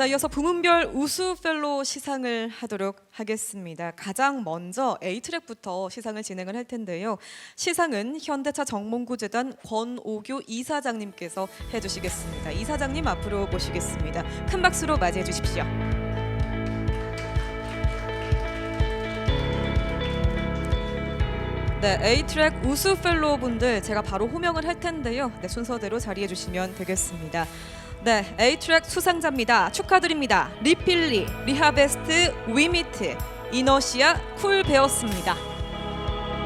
자, 이어서 부문별 우수 펠로 시상을 하도록 하겠습니다. 가장 먼저 A 트랙부터 시상을 진행을 할 텐데요. 시상은 현대차 정몽구재단 권오규 이사장님께서 해주시겠습니다. 이사장님 앞으로 모시겠습니다. 큰 박수로 맞이해 주십시오. 네, A 트랙 우수 펠로우 분들 제가 바로 호명을 할 텐데요. 네, 순서대로 자리해 주시면 되겠습니다. 네, A 트랙 수상자입니다. 축하드립니다. 리필리, 리하베스트, 위미트, 이너시아, 쿨 베어스입니다.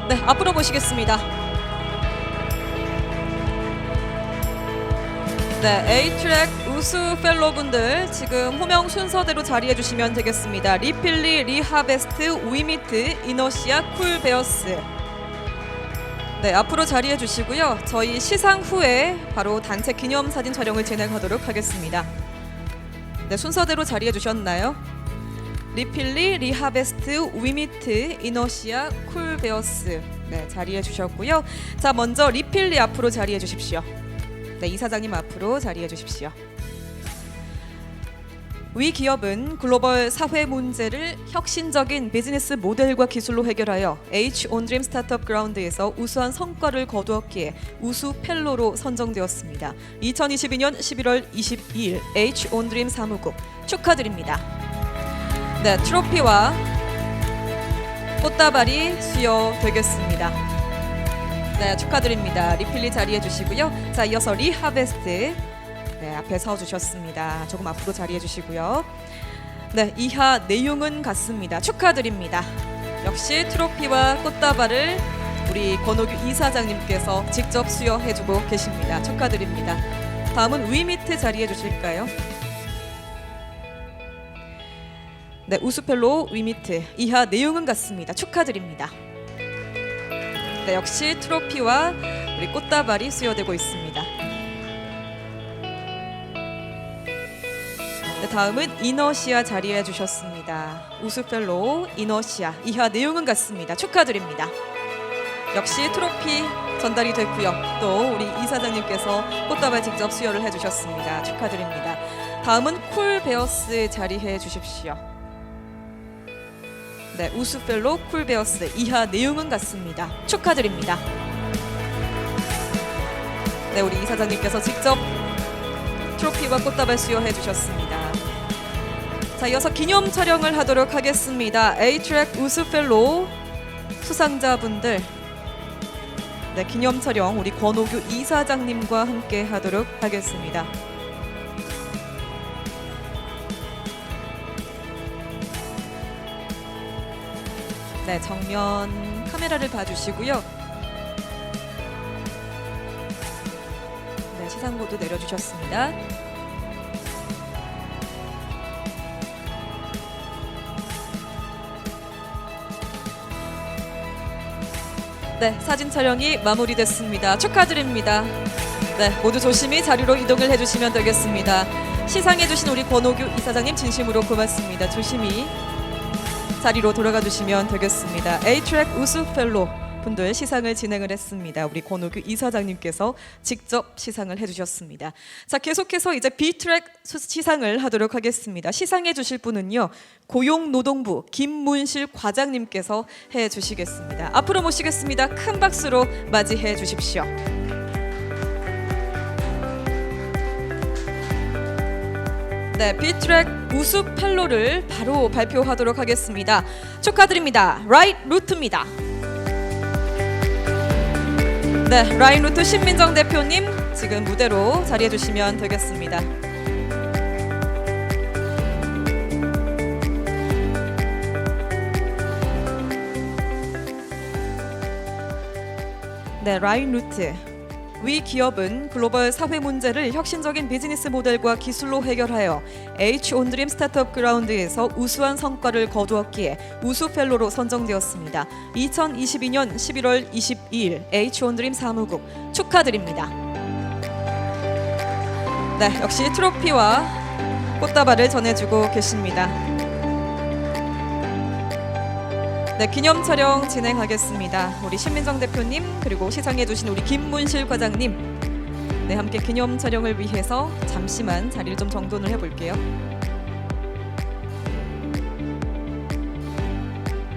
네, 앞으로 모시겠습니다. 네, A 트랙 우수 펠로 분들 지금 호명 순서대로 자리해 주시면 되겠습니다. 리필리, 리하베스트, 위미트, 이너시아, 쿨 베어스. 네, 앞으로 자리해 주시고요. 저희 시상 후에 바로 단체 기념 사진 촬영을 진행하도록 하겠습니다. 네, 순서대로 자리해 주셨나요? 리필리, 리하베스트, 위미트, 이너시아, 쿨베어스. 네, 자리해 주셨고요. 자, 먼저 리필리 앞으로 자리해 주십시오. 네, 이사장님 앞으로 자리해 주십시오. 위 기업은 글로벌 사회 문제를 혁신적인 비즈니스 모델과 기술로 해결하여 H 온드림 스타트업 그라운드에서 우수한 성과를 거두었기에 우수 펠로로 선정되었습니다. 2022년 11월 22일 H 온드림 사무국 축하드립니다. 네, 트로피와 꽃다발이 수여되겠습니다. 네, 축하드립니다. 리필리 자리해 주시고요. 자, 이어서 리하베스트 네, 앞에 서 주셨습니다. 조금 앞으로 자리해 주시고요. 네, 이하 내용은 같습니다. 축하드립니다. 역시 트로피와 꽃다발을 우리 권호규 이사장님께서 직접 수여해 주고 계십니다. 축하드립니다. 다음은 위미트 자리해 주실까요? 네, 우수펠로 위미트 이하 내용은 같습니다. 축하드립니다. 네, 역시 트로피와 우리 꽃다발이 수여되고 있습니다. 다음은 이너시아 자리해 주셨습니다. 우수펠로 이너시아 이하 내용은 같습니다. 축하드립니다. 역시 트로피 전달이 됐고요. 또 우리 이사장님께서 꽃다발 직접 수여를 해주셨습니다. 축하드립니다. 다음은 쿨 베어스 자리해 주십시오. 네, 우수펠로 쿨 베어스 이하 내용은 같습니다. 축하드립니다. 네, 우리 이사장님께서 직접 트로피와 꽃다발 수여해 주셨습니다. 자, 이어서 기념 촬영을 하도록 하겠습니다. A-트랙 우수 펠로 수상자분들 네, 기념 촬영 우리 권오규 이사장님과 함께 하도록 하겠습니다. 네, 정면 카메라를 봐주시고요. 네, 시상고도 내려주셨습니다. 네, 사진 촬영이 마무리됐습니다. 축하드립니다. 네, 모두 조심히 자리로 이동을 해주시면 되겠습니다. 시상해주신 우리 권오규 이사장님 진심으로 고맙습니다. 조심히 자리로 돌아가 주시면 되겠습니다. A-트랙 우수 펠로 분들 시상을 진행을 했습니다. 우리 권오규 이사장님께서 직접 시상을 해주셨습니다. 자 계속해서 이제 B-트랙 수- 시상을 하도록 하겠습니다. 시상해 주실 분은요 고용노동부 김문실 과장님께서 해주시겠습니다. 앞으로 모시겠습니다. 큰 박수로 맞이해 주십시오. 네, 비트랙 우수 펠로를 바로 발표하도록 하겠습니다. 축하드립니다. 라이트 루트입니다. 네, 라인 루트 신민정 대표님 지금 무대로 자리해 주시면 되겠습니다. 네, 라인 루트. 위 기업은 글로벌 사회 문제를 혁신적인 비즈니스 모델과 기술로 해결하여 H 온드림 스타트업 그라운드에서 우수한 성과를 거두었기에 우수 펠로로 선정되었습니다. 2022년 11월 22일 H 온드림 사무국 축하드립니다. 네, 역시 트로피와 꽃다발을 전해주고 계십니다. 네, 기념 촬영 진행하겠습니다. 우리 신민정 대표님 그리고 시상해주신 우리 김문실 과장님, 네 함께 기념 촬영을 위해서 잠시만 자리를 좀 정돈을 해볼게요.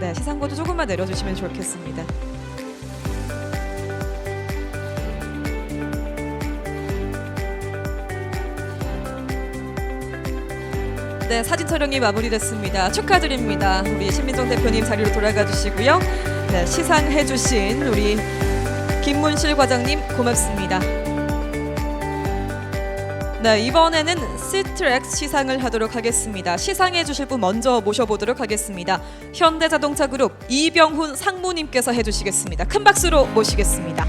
네, 시상고도 조금만 내려주시면 좋겠습니다. 네, 사진 촬영이 마무리됐습니다. 축하드립니다. 우리 신민정 대표님 자리로 돌아가 주시고요. 네, 시상해 주신 우리 김문실 과장님 고맙습니다. 네, 이번에는 시트렉 시상을 하도록 하겠습니다. 시상해 주실 분 먼저 모셔보도록 하겠습니다. 현대자동차 그룹 이병훈 상무님께서 해주시겠습니다. 큰 박수로 모시겠습니다.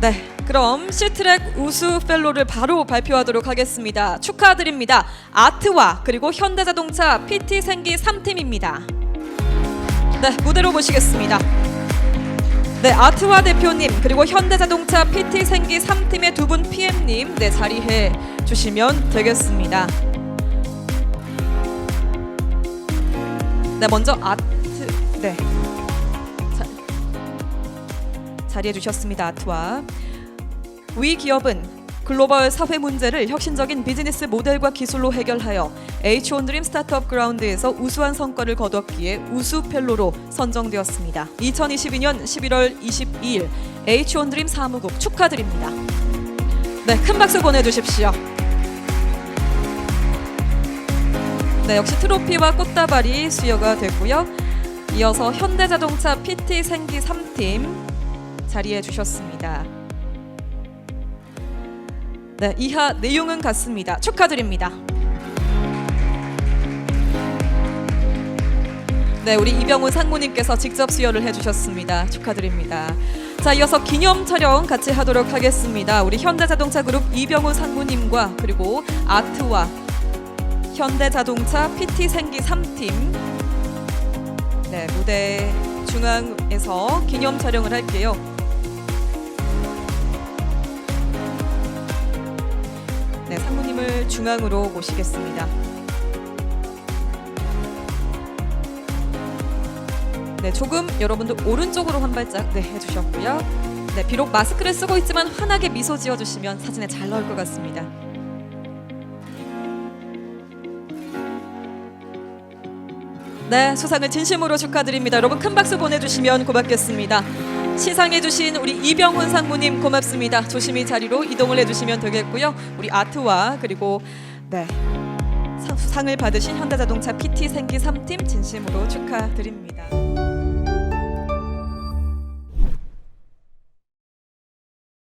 네, 그럼 시트랙 우수 펠로를 바로 발표하도록 하겠습니다. 축하드립니다. 아트와 그리고 현대자동차 PT 생기 3팀입니다. 네, 무대로 모시겠습니다. 네, 아트와 대표님 그리고 현대자동차 PT 생기 3팀의 두 분 PM님 네 자리해 주시면 되겠습니다. 네, 먼저 아트 네 자, 자리해 주셨습니다. 아트와 위 기업은 글로벌 사회 문제를 혁신적인 비즈니스 모델과 기술로 해결하여 H1 드림 스타트업 그라운드에서 우수한 성과를 거뒀기에 우수 펠로로 선정되었습니다. 2022년 11월 22일 H1 드림 사무국 축하드립니다. 네, 큰 박수 보내주십시오. 네, 역시 트로피와 꽃다발이 수여가 됐고요. 이어서 현대자동차 PT 생기 3팀 자리해 주셨습니다. 네, 이하 내용은 같습니다. 축하드립니다. 네, 우리 이병훈 상무님께서 직접 수여를 해주셨습니다. 축하드립니다. 자, 이어서 기념 촬영 같이 하도록 하겠습니다. 우리 현대자동차 그룹 이병훈 상무님과 그리고 아트와 현대자동차 PT 생기 3팀 네, 무대 중앙에서 기념 촬영을 할게요. 중앙으로 모시겠습니다. 네, 조금 여러분들 오른쪽으로 한 발짝 네, 해주셨고요. 네, 비록 마스크를 쓰고 있지만 환하게 미소 지어주시면 사진에 잘 나올 것 같습니다. 네, 수상을 진심으로 축하드립니다. 여러분 큰 박수 보내주시면 고맙겠습니다. 시상해 주신 우리 이병훈 상무님 고맙습니다. 조심히 자리로 이동을 해주시면 되겠고요. 우리 아트와 그리고 네 상- 수상을 받으신 현대자동차 PT 생기 3팀 진심으로 축하드립니다.